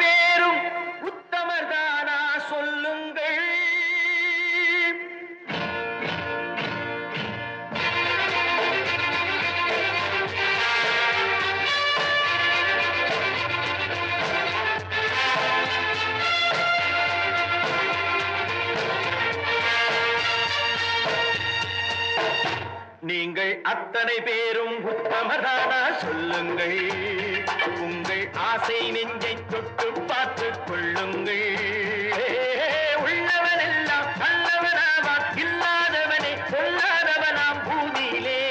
பேரும் உத்தமர்தானா சொல்லுங்கள். நீங்கள் அத்தனை பேரும் உத்தமதானா சொல்லுங்கள். ஆசை நெஞ்சை தொட்டு பார்த்து கொள்ளுங்கள். உள்ளவனெல்லாம் நல்லவனாவான் இல்லாதவனே சொல்லாதவனாம் பூமியிலே.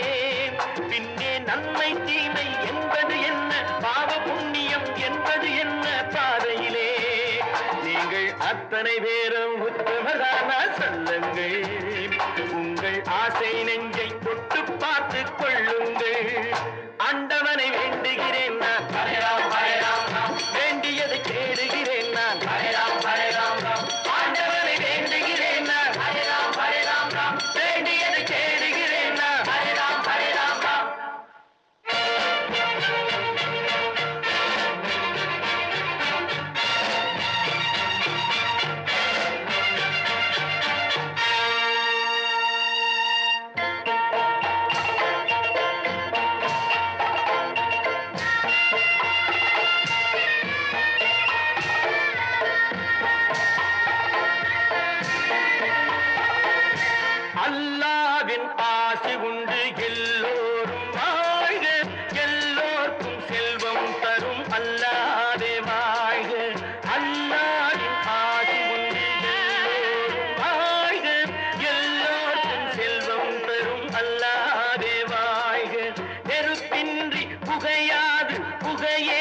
பின்னே நன்மை தீமை என்பது என்ன? பாவ புண்ணியம் என்பது என்ன பாதையிலே? நீங்கள் அத்தனை பேரும் உத்தமதானா சொல்லுங்கள். உங்கள் ஆசை நெஞ்சை தொட்டு பார்த்து கொள்ளுங்கள். புகையாது புகையே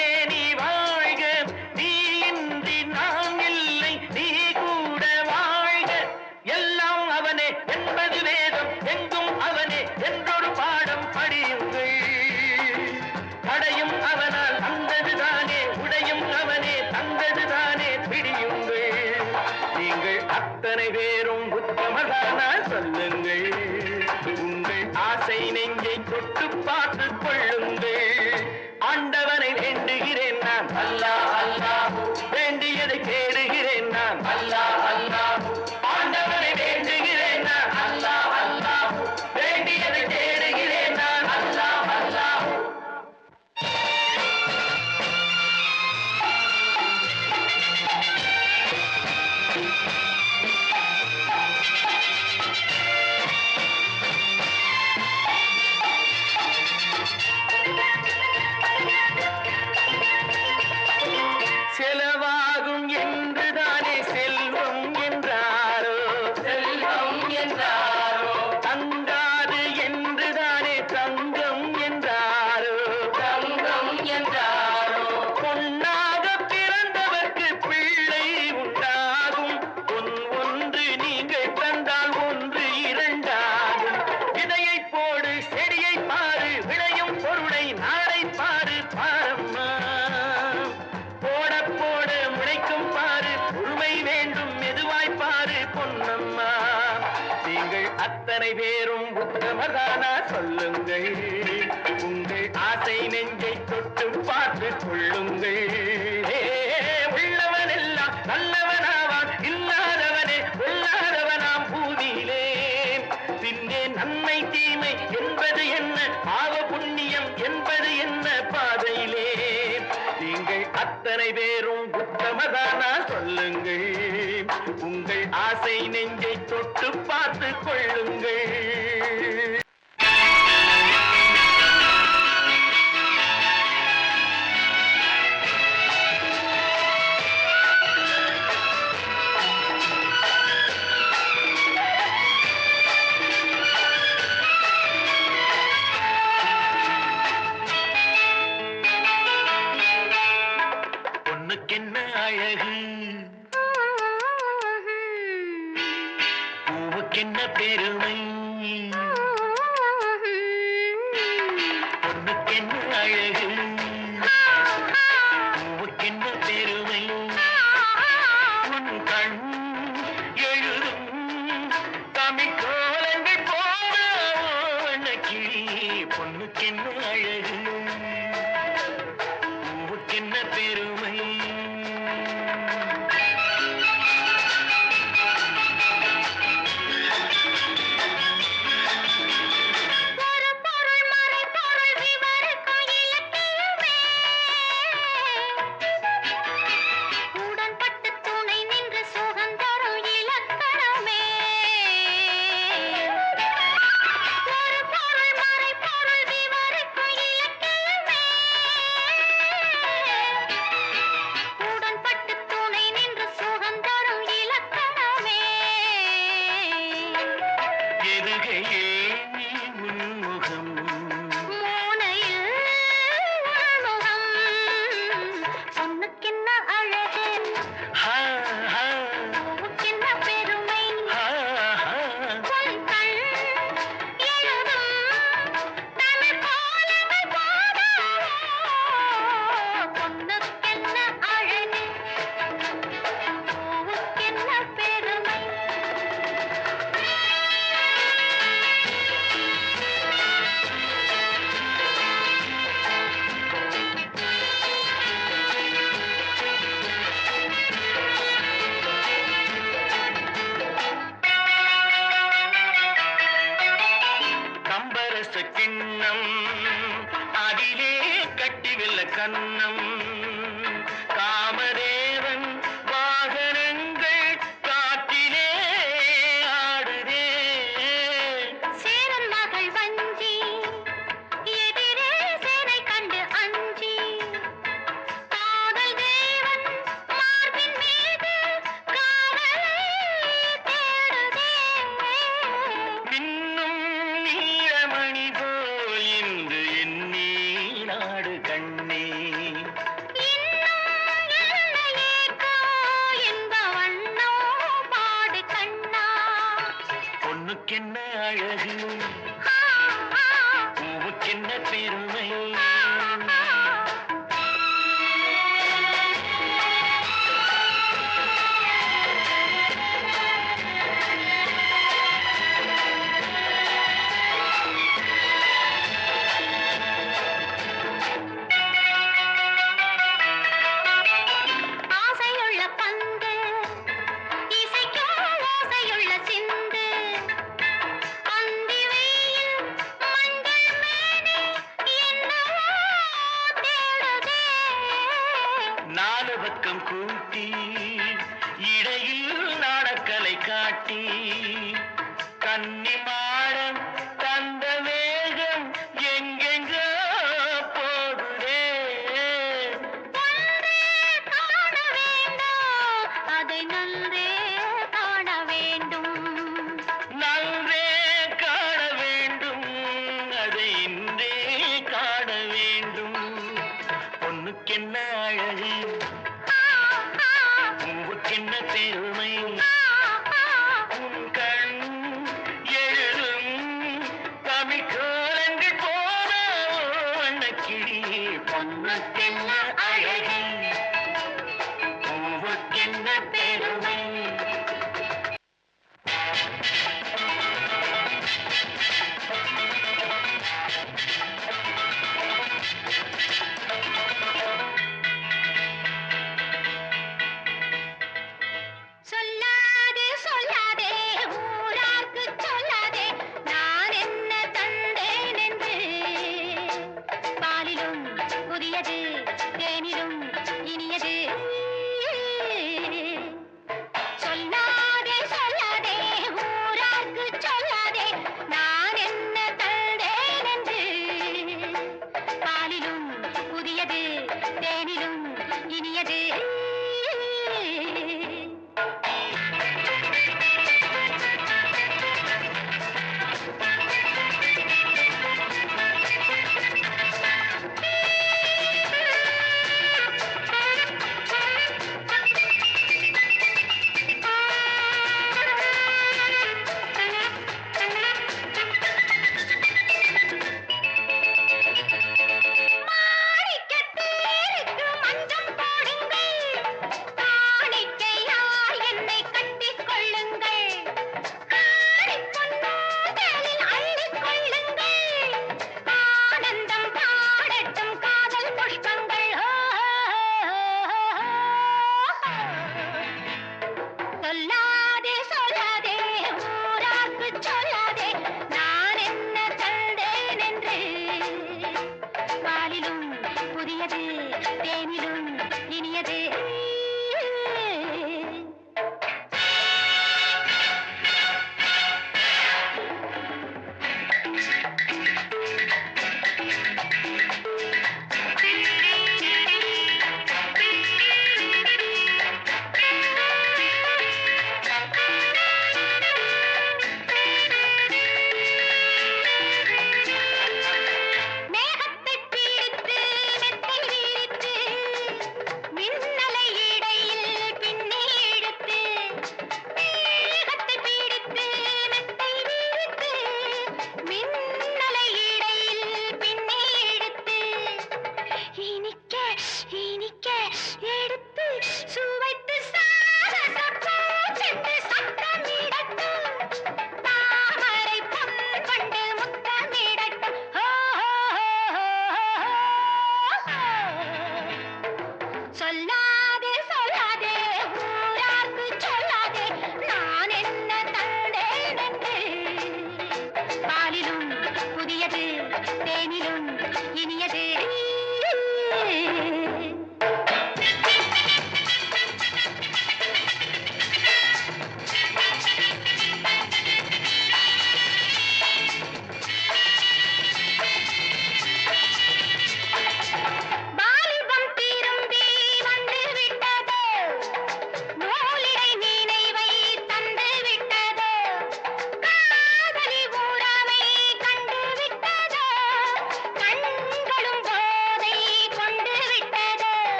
அத்தனை பேரும் உத்தமதானா சொல்லுங்கள். உங்கள் ஆசை நெஞ்சை தொட்டு பார்த்து கொள்ளுங்கள். உள்ளவன் எல்லாம் நல்லவனாவான். இல்லாதவனே கொல்லாதவனாம் பூமியிலே. பின்னே நன்மை தீமை என்பது என்ன? பாவ புண்ணியம் என்பது என்ன பாதையிலே? நீங்கள் அத்தனை பேரும் புத்தமதானா சொல்லுங்கள். உங்கள் ஆசை நெஞ்சை தொட்டு பார்த்து கொள்ளுங்கள். பூவுக்கென்ன பெருமை. பெருமை कन्नी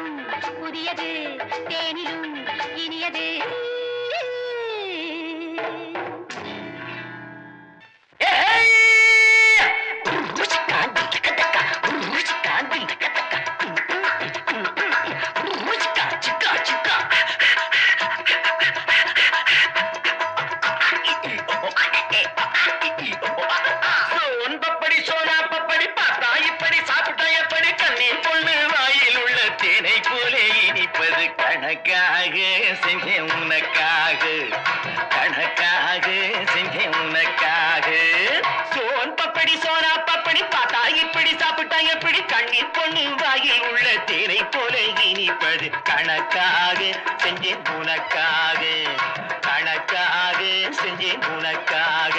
தேனிலும் புதியது தேனிலும் இனியது. கணக்காக செஞ்சேன் உனக்காக. கணக்காக செஞ்சேன் உனக்காக.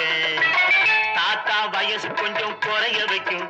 தாத்தா வயசு கொஞ்சம் குறைய வைக்கும்.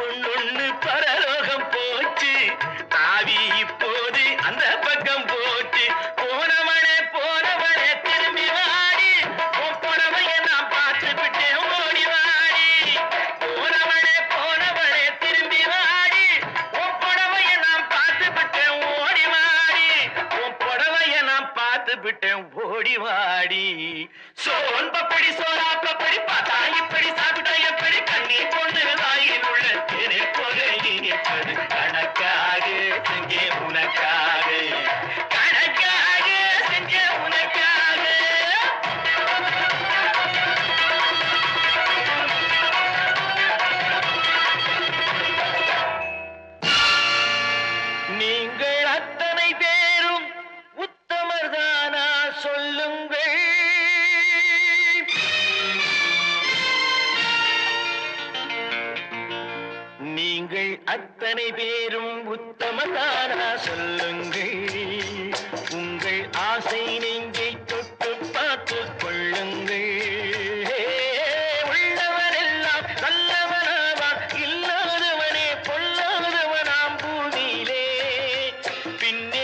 பொண்ணொண்ணு பரலோகம் போச்சு. தாவி இப்போது அந்த பக்கம் பின்னே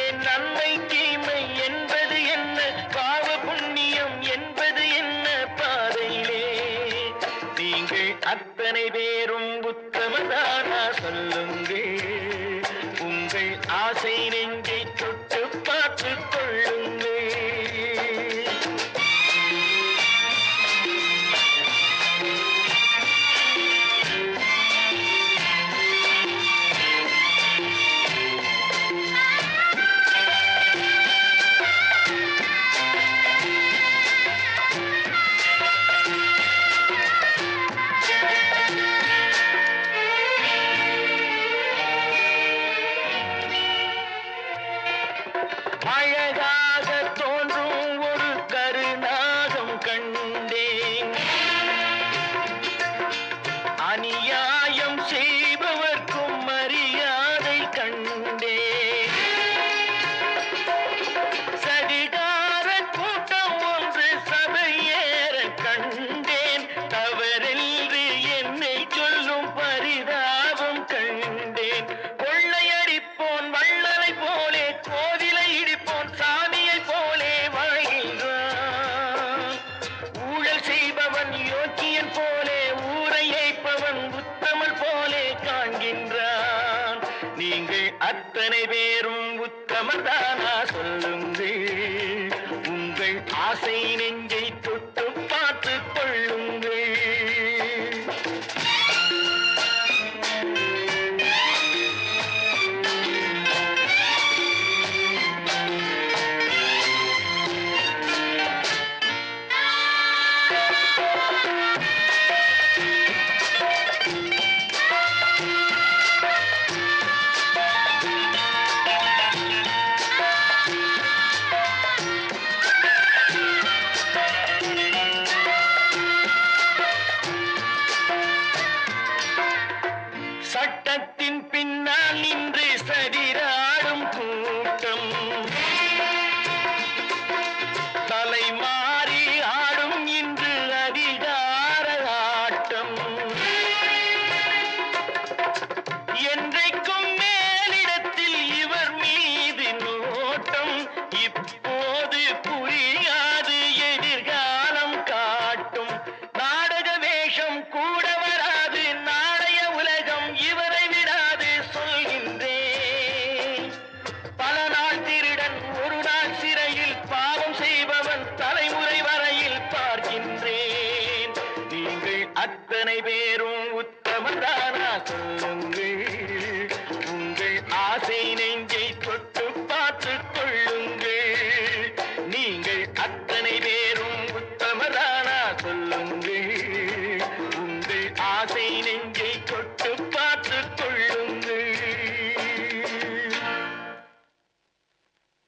அத்தனை பேரும் உத்தமதானா சொல்லுங்கள். உங்கள் ஆசை நெஞ்சு